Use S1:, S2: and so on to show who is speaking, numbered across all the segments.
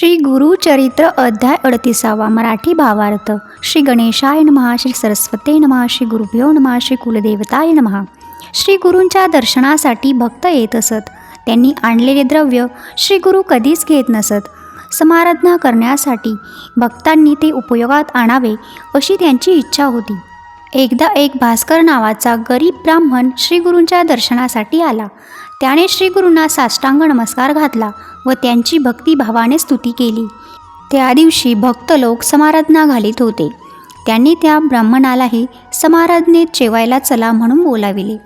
S1: श्री गुरुचरित्र अध्याय अडतीसावा मराठी भावार्थ. श्री गणेशाय नमहा श्री सरस्वते नमहा श्री गुरुभ्यो नमहा श्री कुलदेवताय नमहा श्री गुरूंच्या दर्शनासाठी भक्त येत असत. त्यांनी आणलेले द्रव्य श्री गुरु कधीच घेत नसत. समाराधना करण्यासाठी भक्तांनी ते उपयोगात आणावे अशी त्यांची इच्छा होती. एकदा एक भास्कर नावाचा गरीब ब्राह्मण श्रीगुरूंच्या दर्शनासाठी आला. त्याने श्रीगुरूंना साष्टांग नमस्कार घातला व त्यांची भक्तिभावाने स्तुती केली. त्या दिवशी भक्त लोक समाराधना घालीत होते. त्यांनी त्या ब्राह्मणालाही समाराधनेत जेवायला चला म्हणून बोलाविले.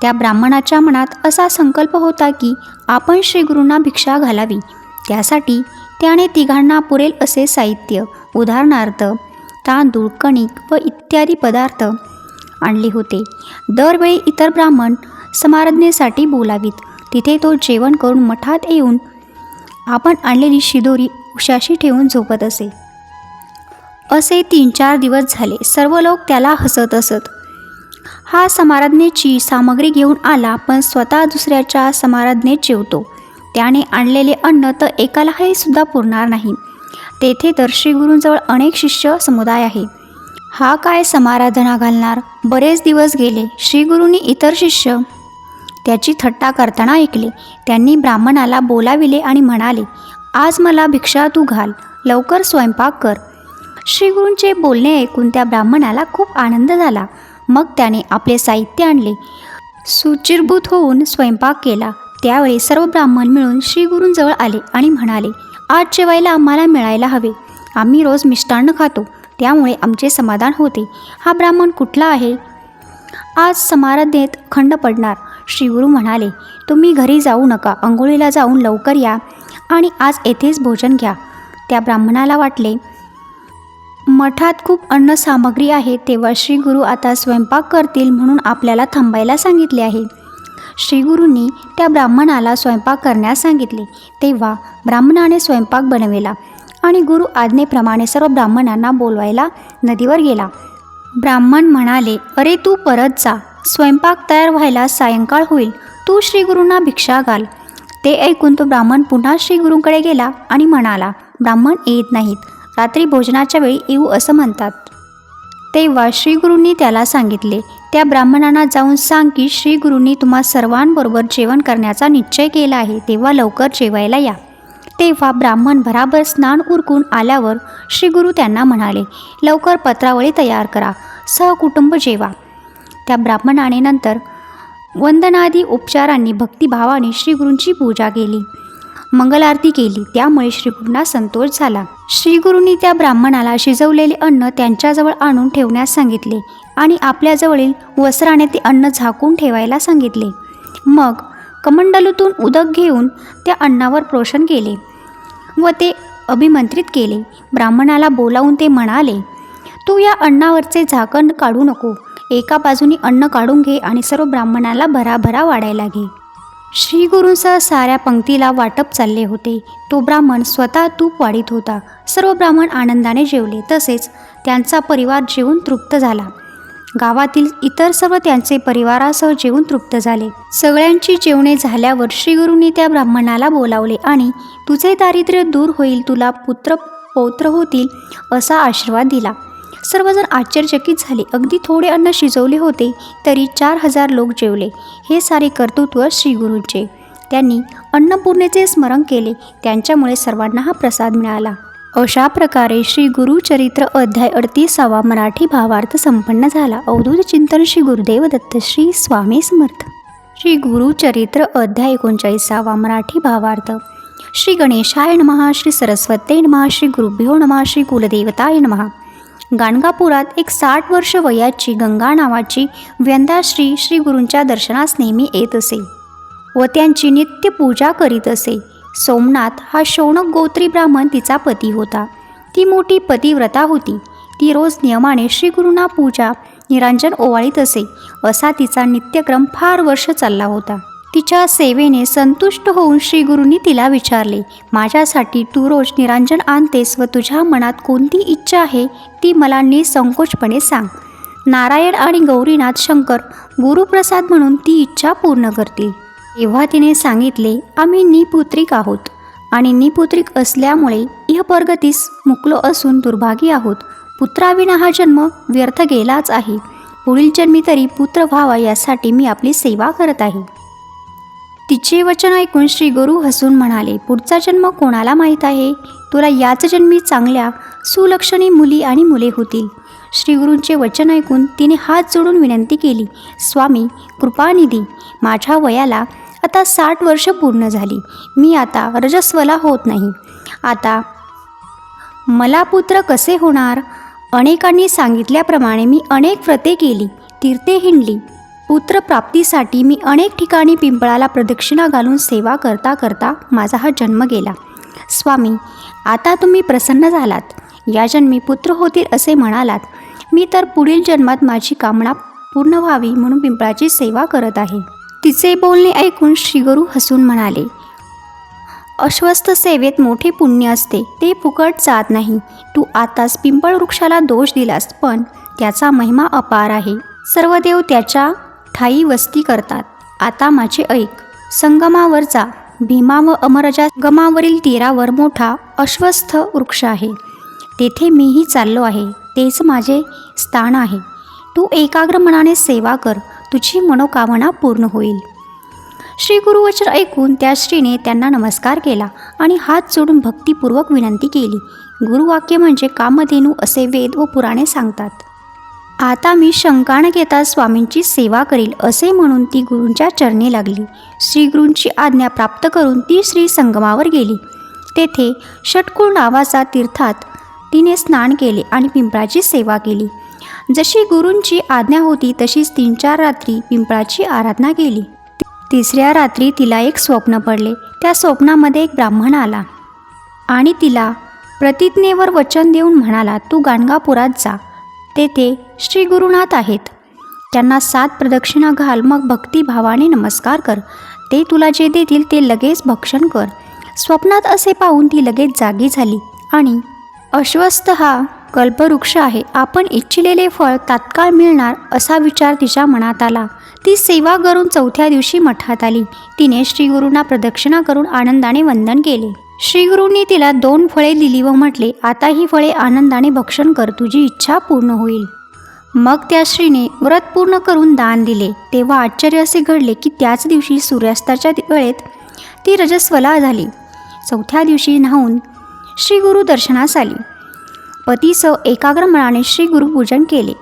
S1: त्या ब्राह्मणाच्या मनात असा संकल्प होता की आपण श्रीगुरूंना भिक्षा घालावी. त्यासाठी त्याने तिघांना पुरेल असे साहित्य उदाहरणार्थ तांदूळ कणिक व इत्यादी पदार्थ आणले होते. दरवेळी इतर ब्राह्मण समाराधनेसाठी बोलावीत. तिथे तो जेवण करून मठात येऊन आपण आणलेली शिदोरी उशाशी ठेवून झोपत असे. असे तीन चार दिवस झाले. सर्व लोक त्याला हसत असत. हा समाराधनेची सामग्री घेऊन आला पण स्वतः दुसऱ्याच्या समाराधनेत जेवतो. त्याने आणलेले अन्न तर एकालाही सुद्धा पुरणार नाही. तेथे तर श्रीगुरूंजवळ अनेक शिष्य समुदाय आहे. हा काय समाराधना घालणार? बरेच दिवस गेले. श्रीगुरूंनी इतर शिष्य त्याची थट्टा करताना ऐकले. त्यांनी ब्राह्मणाला बोलाविले आणि म्हणाले आज मला भिक्षा तू घाल. लवकर स्वयंपाक कर. श्रीगुरूंचे बोलणे ऐकून त्या ब्राह्मणाला खूप आनंद झाला. मग त्याने आपले साहित्य आणले. सुचिरभूत होऊन स्वयंपाक केला. त्यावेळी सर्व ब्राह्मण मिळून श्रीगुरूंजवळ आले आणि म्हणाले आज जेवायला आम्हाला मिळायला हवे. आम्ही रोज मिष्टान्न खातो. त्यामुळे आमचे समाधान होते. हा ब्राह्मण कुठला आहे? आज समाराधनेत खंड पडणार. श्रीगुरू म्हणाले तुम्ही घरी जाऊ नका अंघोळीला जाऊन लवकर या आणि आज येथेच भोजन घ्या. त्या ब्राह्मणाला वाटले मठात खूप अन्न सामग्री आहे तेव्हा श्रीगुरू आता स्वयंपाक करतील म्हणून आपल्याला थांबायला सांगितले आहे. श्रीगुरूंनी त्या ब्राह्मणाला स्वयंपाक करण्यास सांगितले. तेव्हा ब्राह्मणाने स्वयंपाक बनविला आणि गुरु आज्ञेप्रमाणे सर्व ब्राह्मणांना बोलवायला नदीवर गेला. ब्राह्मण म्हणाले अरे तू परत जा. स्वयंपाक तयार व्हायला सायंकाळ होईल. तू श्रीगुरूंना भिक्षा घाल. ते ऐकून तो ब्राह्मण पुन्हा श्रीगुरूंकडे गेला आणि म्हणाला ब्राह्मण येत नाहीत. रात्री भोजनाच्या वेळी येऊ असं म्हणतात. तेव्हा श्रीगुरूंनी त्याला सांगितले त्या ब्राह्मणांना जाऊन सांग की श्रीगुरूंनी तुम्हा सर्वांबरोबर जेवण करण्याचा निश्चय केला आहे. तेव्हा लवकर जेवायला या. तेव्हा ब्राह्मण भराभर स्नान उरकून आल्यावर श्रीगुरू त्यांना म्हणाले लवकर पत्रावळी तयार करा. सहकुटुंब जेवा. त्या ब्राह्मणाने नंतर वंदनादी उपचारांनी भक्तिभावाने श्रीगुरूंची पूजा केली मंगलारती केली. त्यामुळे श्रीगुरूंना संतोष झाला. श्रीगुरूंनी त्या ब्राह्मणाला शिजवलेले अन्न त्यांच्याजवळ आणून ठेवण्यास सांगितले आणि आपल्याजवळील वस्त्राने ते अन्न झाकून ठेवायला सांगितले. मग कमंडलूतून उदक घेऊन त्या अन्नावर प्रोषण केले व ते अभिमंत्रित केले. ब्राह्मणाला बोलावून ते म्हणाले तू या अन्नावरचे झाकण काढू नको. एका बाजूनी अन्न काढून घे आणि सर्व ब्राह्मणाला भराभरा वाढायला घे. श्रीगुरूंसह साऱ्या पंक्तीला वाटप चालले होते. तो ब्राह्मण स्वतः तूप वाढीत होता. सर्व ब्राह्मण आनंदाने जेवले. तसेच त्यांचा परिवार जेवून तृप्त झाला. गावातील इतर सर्व त्यांचे परिवारासह जेवून तृप्त झाले. सगळ्यांची जेवणे झाल्यावर श्रीगुरूंनी त्या ब्राह्मणाला बोलावले आणि तुझे दारिद्र्य दूर होईल तुला पुत्र पौत्र होतील असा आशीर्वाद दिला. सर्वजण आश्चर्यचकित झाले. अगदी थोडे अन्न शिजवले होते तरी चार हजार लोक जेवले. हे सारे कर्तृत्व श्रीगुरूंचे त्यांनी अन्नपूर्णेचे स्मरण केले. त्यांच्यामुळे सर्वांना हा प्रसाद मिळाला. अशा प्रकारे श्री गुरुचरित्र अध्याय अडतीसावा मराठी भावार्थ संपन्न झाला. अवधूत चिंतन श्री गुरुदेव दत्त श्री स्वामी समर्थ. श्री गुरुचरित्र अध्याय एकोणचाळीसावा मराठी भावार्थ. श्री गणेशाय नमः श्री सरस्वते नमः श्री गुरुभ्यो नमः श्री कुलदेवताय नमः. गाणगापुरात एक साठ वर्ष वयाची गंगा नावाची व्यंदाश्री श्री गुरूंच्या दर्शनास नेहमी येत असे व त्यांची नित्य पूजा करीत असे. सोमनाथ हा शौनक गोत्री ब्राह्मण तिचा पती होता. ती मोठी पतिव्रता होती. ती रोज नियमाने श्रीगुरूंना पूजा निरांजन ओवाळीत असे असा तिचा नित्यक्रम फार वर्ष चालला होता. तिच्या सेवेने संतुष्ट होऊन श्रीगुरूंनी तिला विचारले माझ्यासाठी तू रोज निरांजन आणतेस व तुझ्या मनात कोणती इच्छा आहे ती मला निसंकोचपणे सांग. नारायण आणि गौरीनाथ शंकर गुरुप्रसाद म्हणून ती इच्छा पूर्ण करतील. तेव्हा तिने सांगितले आम्ही निपुत्रिक आहोत आणि निपुत्रिक असल्यामुळे इहपरगतीस मुकलो असून दुर्भागी आहोत. पुत्राविना हा जन्म व्यर्थ गेलाच आहे. पुढील जन्मी तरी पुत्र व्हावा यासाठी मी आपली सेवा करत आहे. तिचे वचन ऐकून श्री गुरु हसून म्हणाले पुढचा जन्म कोणाला माहीत आहे? तुला याच जन्मी चांगल्या सुलक्षणी मुली आणि मुले होतील. श्रीगुरूंचे वचन ऐकून तिने हात जोडून विनंती केली स्वामी कृपानिधी माझ्या वयाला आता साठ वर्ष पूर्ण झाली. मी आता रजस्वला होत नाही. आता मला पुत्र कसे होणार? अनेकांनी सांगितल्याप्रमाणे मी अनेक व्रते केली तीर्थे हिंडली. पुत्रप्राप्तीसाठी मी अनेक ठिकाणी पिंपळाला प्रदक्षिणा घालून सेवा करता करता माझा हा जन्म गेला. स्वामी आता तुम्ही प्रसन्न झालात. या जन्मी पुत्र होतील असे म्हणालात. मी तर पुढील जन्मात माझी कामना पूर्ण व्हावी म्हणून पिंपळाची सेवा करत आहे. तिचे बोलणे ऐकून श्रीगुरू हसून म्हणाले अश्वस्थ सेवेत मोठे पुण्य असते. ते फुकट जात नाही. तू आताच पिंपळ वृक्षाला दोष दिलास पण त्याचा महिमा अपार आहे. सर्व देव त्याच्या ठाई वस्ती करतात. आता माझे ऐक. संगमावरचा भीमा व अमरजा गमावरील तीरावर मोठा अश्वस्थ वृक्ष आहे. तेथे मीही चाललो आहे. तेच माझे स्थान आहे. तू एकाग्र मनाने सेवा कर. तुझी मनोकामना पूर्ण होईल. श्री गुरुवचन ऐकून त्या श्रीने त्यांना नमस्कार केला आणि हात जोडून भक्तिपूर्वक विनंती केली. गुरुवाक्य म्हणजे कामधेनू असे वेद व पुराणे सांगतात. आता मी शंका न घेता स्वामींची सेवा करील असे म्हणून ती गुरूंच्या चरणी लागली. श्रीगुरूंची आज्ञा प्राप्त करून ती श्री संगमावर गेली. तेथे षटकुळ नावाचा तीर्थात तिने स्नान केले आणि पिंपळाची सेवा केली. जशी गुरूंची आज्ञा होती तशीच तीन चार रात्री पिंपळाची आराधना केली. तिसऱ्या रात्री तिला एक स्वप्न पडले. त्या स्वप्नामध्ये एक ब्राह्मण आला आणि तिला प्रतिज्ञेवर वचन देऊन म्हणाला तू गाणगापुरात जा. तेथे श्री गुरुनाथ आहेत. त्यांना सात प्रदक्षिणा घाल मग भक्तिभावाने नमस्कार कर. ते तुला जे देतील ते लगेच भक्षण कर. स्वप्नात असे पाहून ती लगेच जागी झाली आणि अश्वस्थ हा कल्पवृक्ष आहे. आपण इच्छिलेले फळ तात्काळ मिळणार असा विचार तिच्या मनात आला. ती सेवा करून चौथ्या दिवशी मठात आली. तिने श्रीगुरूंना प्रदक्षिणा करून आनंदाने वंदन केले. श्रीगुरूंनी तिला दोन फळे दिली व म्हटले आता ही फळे आनंदाने भक्षण कर तुझी इच्छा पूर्ण होईल. मग त्या श्रीने व्रत पूर्ण करून दान दिले. तेव्हा आश्चर्य असे घडले की त्याच दिवशी सूर्यास्ताच्या वेळेत ती रजस्वला झाली. चौथ्या दिवशी न्हावून श्री गुरु दर्शनास आली. पतीसह एकाग्र मनाने श्री गुरु पूजन केले.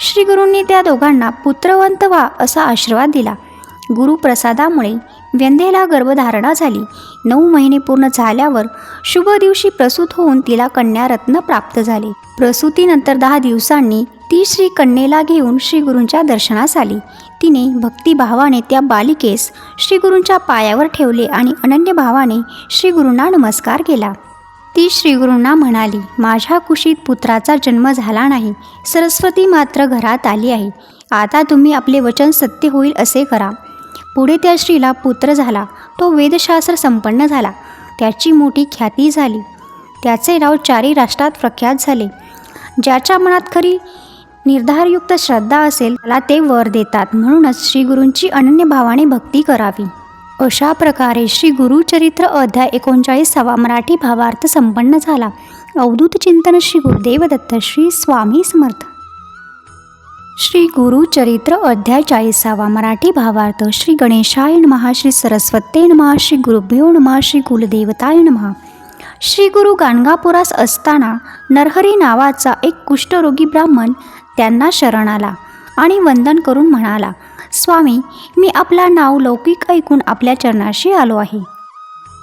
S1: श्रीगुरूंनी त्या दोघांना पुत्रवंत व्हा असा आशीर्वाद दिला. गुरुप्रसादामुळे व्यंधेला गर्भधारणा झाली. नऊ महिने पूर्ण झाल्यावर शुभ दिवशी प्रसूत होऊन तिला कन्यारत्न प्राप्त झाले. प्रसूतीनंतर दहा दिवसांनी ती श्री कन्येला घेऊन श्री गुरूंच्या दर्शनास आली. तिने भक्तिभावाने त्या बालिकेस श्रीगुरूंच्या पायावर ठेवले आणि अनन्य भावाने श्री नमस्कार केला. ती श्रीगुरूंना म्हणाली माझ्या कुशीत पुत्राचा जन्म झाला नाही. सरस्वती मात्र घरात आली आहे. आता तुम्ही आपले वचन सत्य होईल असे करा. पुढे त्या स्त्रीला पुत्र झाला. तो वेदशास्त्र संपन्न झाला. त्याची मोठी ख्याती झाली. त्याचे नाव चारी राष्ट्रात प्रख्यात झाले. ज्याच्या मनात खरी निर्धारयुक्त श्रद्धा असेल त्याला ते वर देतात. म्हणूनच श्रीगुरूंची अनन्य भावाने भक्ती करावी. अशा प्रकारे श्री गुरुचरित्र अध्याय एकोणचाळीसावा मराठी भावार्थ संपन्न झाला. अवधूत चिंतन श्री गुरुदेवदत्त श्री स्वामी समर्थ. श्री गुरुचरित्र अध्याय चाळीसावा मराठी भावार्थ श्री गणेशाय महा श्री सरस्वते महा श्री गुरुभ्यो महा श्री कुलदेवताय महा श्री गुरु गाणगापुरास असताना नरहरी नावाचा एक कुष्ठरोगी ब्राह्मण त्यांना शरण आला आणि वंदन करून म्हणाला स्वामी मी आपला नाव लौकिक ऐकून आपल्या चरणाशी आलो आहे.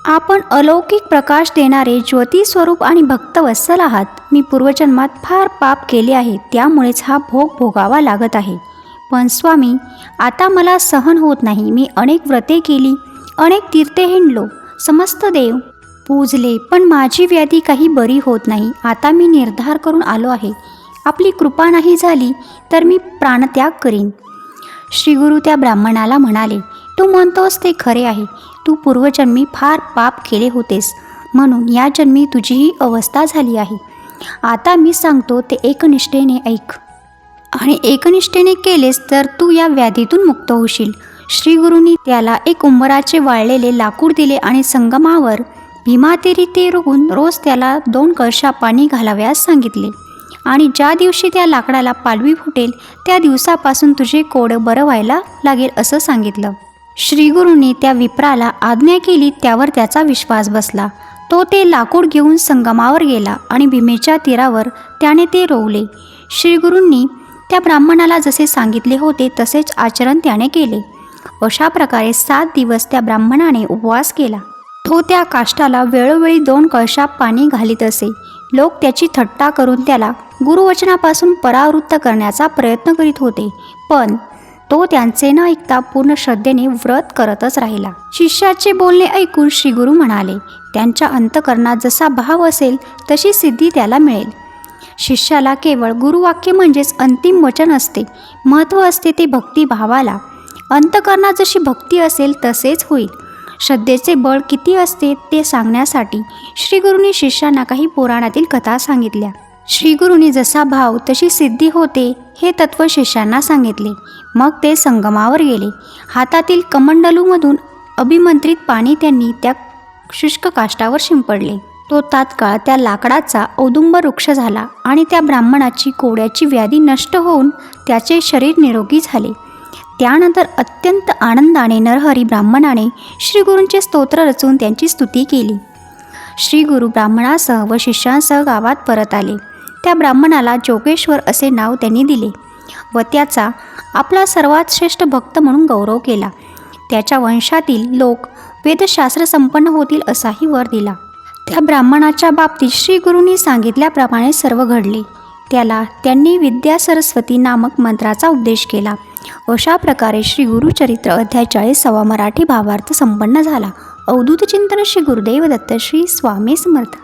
S1: आपण अलौकिक प्रकाश देणारे ज्योती स्वरूप आणि भक्तवत्सल आहात. मी पूर्वजन्मात फार पाप केले आहे त्यामुळेच हा भोग भोगावा लागत आहे. पण स्वामी आता मला सहन होत नाही. मी अनेक व्रते केली अनेक तीर्थे हिंडलो. समस्त देव पूजले पण माझी व्याधी काही बरी होत नाही. आता मी निर्धार करून आलो आहे. आपली कृपा नाही झाली तर मी प्राणत्याग करीन. श्रीगुरु त्या ब्राह्मणाला म्हणाले तू म्हणतोस ते खरे आहे. तू पूर्वजन्मी फार पाप केले होतेस. म्हणून या जन्मी तुझी ही अवस्था झाली आहे. आता मी सांगतो ते एकनिष्ठेने ऐक. आणि एकनिष्ठेने केलेस तर तू या व्याधीतून मुक्त होशील. श्रीगुरूंनी त्याला एक उंबराचे वाळलेले लाकूड दिले आणि संगमावर भीमातेरी ते रुगून रोज त्याला दोन कळशा पाणी घालाव्यास सांगितले. आणि ज्या दिवशी त्या लाकडाला पालवी फुटेल त्या दिवसापासून तुझे कोड बरं व्हायला लागेल असं सांगितलं. श्रीगुरूंनी त्या विप्राला आज्ञा केली त्यावर त्याचा विश्वास बसला. तो ते लाकूड घेऊन संगमावर गेला आणि भीमेच्या तीरावर त्याने ते रोवले. श्रीगुरूंनी त्या ब्राह्मणाला जसे सांगितले होते तसेच आचरण त्याने केले. अशा प्रकारे सात दिवस त्या ब्राह्मणाने उपवास केला. तो त्या काष्टाला वेळोवेळी दोन कळशा पाणी घालीत असे. लोक त्याची थट्टा करून त्याला गुरुवचनापासून परावृत्त करण्याचा प्रयत्न करीत होते. पण तो त्यांचे न ऐकता पूर्ण श्रद्धेने व्रत करतच राहिला. शिष्याचे बोलणे ऐकून श्रीगुरू म्हणाले त्यांच्या अंतकरणात जसा भाव असेल तशी सिद्धी त्याला मिळेल. शिष्याला केवळ गुरुवाक्य म्हणजेच अंतिम वचन असते. महत्त्व असते ते भक्तिभावाला अंतकरणात जशी भक्ती असेल तसेच होईल. श्रद्धेचे बळ किती असते ते सांगण्यासाठी श्रीगुरूंनी शिष्यांना काही पुराणातील कथा सांगितल्या. श्रीगुरूंनी जसा भाव तशी सिद्धी होते हे तत्व शिष्यांना सांगितले. मग ते संगमावर गेले. हातातील कमंडलूमधून अभिमंत्रित पाणी त्यांनी त्या शुष्क काष्टावर शिंपडले. तो तात्काळ त्या लाकडाचा औदुंब वृक्ष झाला आणि त्या ब्राह्मणाची कोड्याची व्याधी नष्ट होऊन त्याचे शरीर निरोगी झाले. त्यानंतर अत्यंत आनंदाने नरहरी ब्राह्मणाने श्रीगुरूंचे स्तोत्र रचून त्यांची स्तुती केली. श्रीगुरु ब्राह्मणासह व शिष्यांसह गावात परत आले. त्या ब्राह्मणाला जोगेश्वर असे नाव त्यांनी दिले व त्याचा आपला सर्वात श्रेष्ठ भक्त म्हणून गौरव केला. त्याच्या वंशातील लोक वेदशास्त्र संपन्न होतील असाही वर दिला. त्या ब्राह्मणाच्या बाबतीत श्रीगुरूंनी सांगितल्याप्रमाणे सर्व घडले. त्याला त्यांनी विद्या सरस्वती नामक मंत्राचा उपदेश केला. अशा प्रकारे श्री गुरुचरित्र अध्याय चाळीसावा मराठी भावार्थ संपन्न झाला. अवधूत चिंतन श्री गुरुदेव दत्त श्री स्वामी समर्थ.